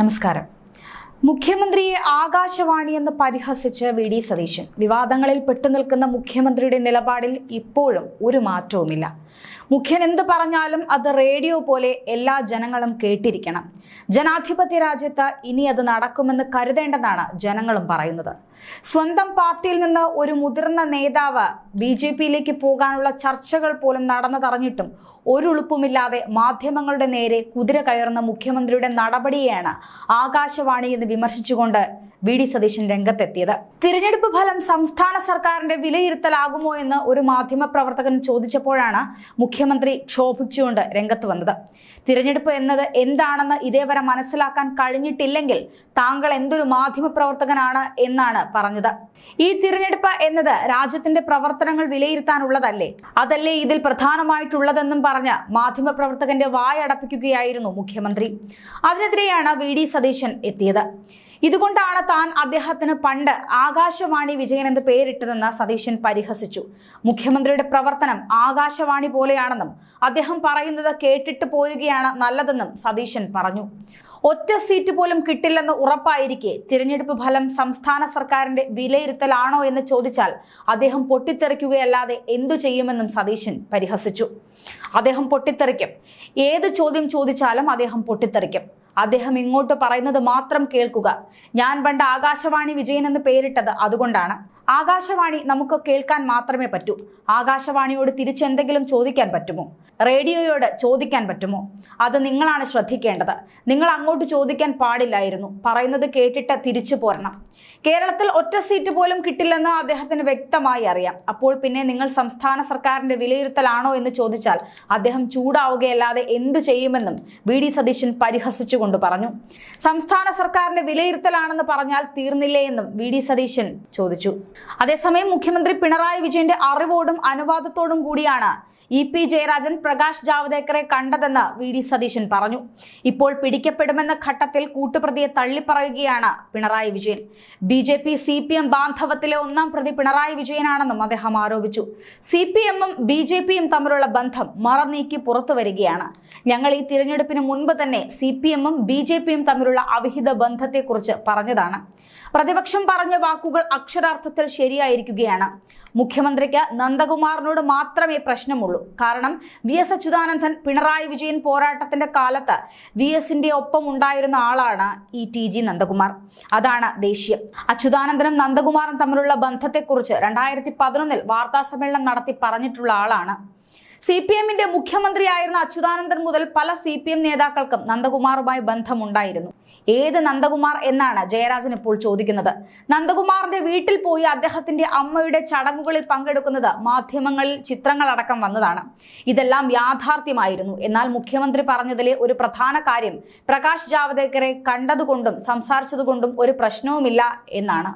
നമസ്കാരം. മുഖ്യമന്ത്രിയെ ആകാശവാണി എന്ന് പരിഹസിച്ച് വി ഡി സതീശൻ വിവാദങ്ങളിൽ പെട്ടുനിൽക്കുന്ന മുഖ്യമന്ത്രിയുടെ നിലപാടിൽ ഇപ്പോഴും ഒരു മാറ്റവുമില്ല. മുഖ്യൻ എന്ത് പറഞ്ഞാലും അത് റേഡിയോ പോലെ എല്ലാ ജനങ്ങളും കേട്ടിരിക്കണം. ജനാധിപത്യ രാജ്യത്ത് ഇനി അത് നടക്കുമെന്ന് കരുതേണ്ടെന്നാണ് ജനങ്ങളും പറയുന്നത്. സ്വന്തം പാർട്ടിയിൽ നിന്ന് ഒരു മുതിർന്ന നേതാവ് ബി ജെ പിയിലേക്ക് പോകാനുള്ള ചർച്ചകൾ പോലും നടന്നതറിഞ്ഞിട്ടും ഒരു ഉളുപ്പുമില്ലാതെ മാധ്യമങ്ങളുടെ നേരെ കുതിര കയറുന്ന മുഖ്യമന്ത്രിയുടെ നടപടിയെയാണ് ആകാശവാണി എന്ന് വിമർശിച്ചുകൊണ്ട് വി ഡി സതീശൻ രംഗത്തെത്തിയത്. തിരഞ്ഞെടുപ്പ് ഫലം സംസ്ഥാന സർക്കാരിന്റെ വിലയിരുത്തലാകുമോ എന്ന് ഒരു മാധ്യമ പ്രവർത്തകൻ ചോദിച്ചപ്പോഴാണ് മുഖ്യമന്ത്രി ക്ഷോഭിച്ചുകൊണ്ട് രംഗത്ത് വന്നത്. തിരഞ്ഞെടുപ്പ് എന്നത് എന്താണെന്ന് ഇതേവരെ മനസ്സിലാക്കാൻ കഴിഞ്ഞിട്ടില്ലെങ്കിൽ താങ്കൾ എന്തൊരു മാധ്യമ പ്രവർത്തകനാണ് എന്നാണ് പറഞ്ഞത്. ഈ തിരഞ്ഞെടുപ്പ് എന്നത് രാജ്യത്തിന്റെ പ്രവർത്തനങ്ങൾ വിലയിരുത്താനുള്ളതല്ലേ? അതല്ലേ ഇതിൽ പ്രധാനമായിട്ടുള്ളതെന്നും പറഞ്ഞ് മാധ്യമ പ്രവർത്തകന്റെ വായടപ്പിക്കുകയായിരുന്നു മുഖ്യമന്ത്രി. അതിനെതിരെയാണ് വി ഡി സതീശൻ എത്തിയത്. ഇതുകൊണ്ടാണ് താൻ അദ്ദേഹത്തിന് പണ്ട് ആകാശവാണി വിജയൻ എന്ന് പേരിട്ടതെന്ന് സതീശൻ പരിഹസിച്ചു. മുഖ്യമന്ത്രിയുടെ പ്രവർത്തനം ആകാശവാണി പോലെയാണെന്നും അദ്ദേഹം പറയുന്നത് കേട്ടിട്ട് പോരുകയാണ് നല്ലതെന്നും സതീശൻ പറഞ്ഞു. ഒറ്റ സീറ്റ് പോലും കിട്ടില്ലെന്ന് ഉറപ്പായിരിക്കെ തിരഞ്ഞെടുപ്പ് ഫലം സംസ്ഥാന സർക്കാരിന്റെ വിലയിരുത്തലാണോ എന്ന് ചോദിച്ചാൽ അദ്ദേഹം പൊട്ടിത്തെറിക്കുകയല്ലാതെ എന്തു ചെയ്യുമെന്നും സതീശൻ പരിഹസിച്ചു. അദ്ദേഹം പൊട്ടിത്തെറിക്കും. ഏത് ചോദ്യം ചോദിച്ചാലും അദ്ദേഹം പൊട്ടിത്തെറിക്കും. അദ്ദേഹം ഇങ്ങോട്ട് പറയുന്നത് മാത്രം കേൾക്കുക. ഞാൻ പണ്ട് ആകാശവാണി വിജയൻ എന്ന് പേരിട്ടത് അതുകൊണ്ടാണ്. ആകാശവാണി നമുക്ക് കേൾക്കാൻ മാത്രമേ പറ്റൂ. ആകാശവാണിയോട് തിരിച്ചെന്തെങ്കിലും ചോദിക്കാൻ പറ്റുമോ? റേഡിയോയോട് ചോദിക്കാൻ പറ്റുമോ? അത് നിങ്ങളാണ് ശ്രദ്ധിക്കേണ്ടത്. നിങ്ങൾ അങ്ങോട്ട് ചോദിക്കാൻ പാടില്ലായിരുന്നു. പറയുന്നത് കേട്ടിട്ട് തിരിച്ചു പോരണം. കേരളത്തിൽ ഒറ്റ സീറ്റ് പോലും കിട്ടില്ലെന്ന് അദ്ദേഹത്തിന് വ്യക്തമായി അറിയാം. അപ്പോൾ പിന്നെ നിങ്ങൾ സംസ്ഥാന സർക്കാരിന്റെ വിലയിരുത്തലാണോ എന്ന് ചോദിച്ചാൽ അദ്ദേഹം ചൂടാവുകയല്ലാതെ എന്തു ചെയ്യുമെന്നും വി ഡി സതീശൻ പരിഹസിച്ചുകൊണ്ട് പറഞ്ഞു. സംസ്ഥാന സർക്കാരിന്റെ വിലയിരുത്തലാണെന്ന് പറഞ്ഞാൽ തീർന്നില്ലേ എന്നും വി ഡി സതീശൻ ചോദിച്ചു. അതേസമയം മുഖ്യമന്ത്രി പിണറായി വിജയന്റെ അറിവോടും അനുവാദത്തോടും കൂടിയാണ് ഇ പി ജയരാജൻ പ്രകാശ് ജാവ്ദേക്കറെ കണ്ടതെന്ന് വി ഡി സതീശൻ പറഞ്ഞു. ഇപ്പോൾ പിടിക്കപ്പെടുമെന്ന ഘട്ടത്തിൽ കൂട്ടുപ്രതിയെ തള്ളിപ്പറയുകയാണ് Pinarayi Vijayan. B J P C P M ബാന്ധവത്തിലെ ഒന്നാം പ്രതി പിണറായി വിജയനാണെന്നും അദ്ദേഹം ആരോപിച്ചു. സി പി എമ്മും ബി ജെ പിയും തമ്മിലുള്ള ബന്ധം മറനീക്കി പുറത്തു വരികയാണ്. ഞങ്ങൾ ഈ തിരഞ്ഞെടുപ്പിന് മുൻപ് തന്നെ സി പി എമ്മും ബി ജെ പിയും തമ്മിലുള്ള അവിഹിത ബന്ധത്തെക്കുറിച്ച് പറഞ്ഞതാണ്. പ്രതിപക്ഷം പറഞ്ഞ വാക്കുകൾ അക്ഷരാർത്ഥത്തിൽ ശരിയായിരിക്കുകയാണ്. മുഖ്യമന്ത്രിക്ക് നന്ദകുമാറിനോട് മാത്രമേ പ്രശ്നമുള്ളൂ. കാരണം വി എസ് അച്യുതാനന്ദൻ പിണറായി വിജയൻ പോരാട്ടത്തിന്റെ കാലത്ത് വി എസിന്റെ ഒപ്പം ഉണ്ടായിരുന്ന ആളാണ് ഈ ടി ജി നന്ദകുമാർ. അതാണ് ദേഷ്യം. അച്യുതാനന്ദനും നന്ദകുമാറും തമ്മിലുള്ള ബന്ധത്തെക്കുറിച്ച് രണ്ടായിരത്തി പതിനൊന്നിൽ വാർത്താ സമ്മേളനം നടത്തി പറഞ്ഞിട്ടുള്ള ആളാണ്. സി പി എമ്മിന്റെ മുഖ്യമന്ത്രിയായിരുന്ന അച്യുതാനന്ദൻ മുതൽ പല സി പി എം നേതാക്കൾക്കും നന്ദകുമാറുമായി ബന്ധമുണ്ടായിരുന്നു. ഏത് നന്ദകുമാർ എന്നാണ് ജയരാജൻ ഇപ്പോൾ ചോദിക്കുന്നത്. നന്ദകുമാറിന്റെ വീട്ടിൽ പോയി അദ്ദേഹത്തിന്റെ അമ്മയുടെ ചടങ്ങുകളിൽ പങ്കെടുക്കുന്നത് മാധ്യമങ്ങളിൽ ചിത്രങ്ങളടക്കം വന്നതാണ്. ഇതെല്ലാം യാഥാർത്ഥ്യമായിരുന്നു. എന്നാൽ മുഖ്യമന്ത്രി പറഞ്ഞതിലെ ഒരു പ്രധാന കാര്യം പ്രകാശ് ജാവദേക്കറെ കണ്ടതുകൊണ്ടും സംസാരിച്ചതുകൊണ്ടും ഒരു പ്രശ്നവുമില്ല എന്നാണ്.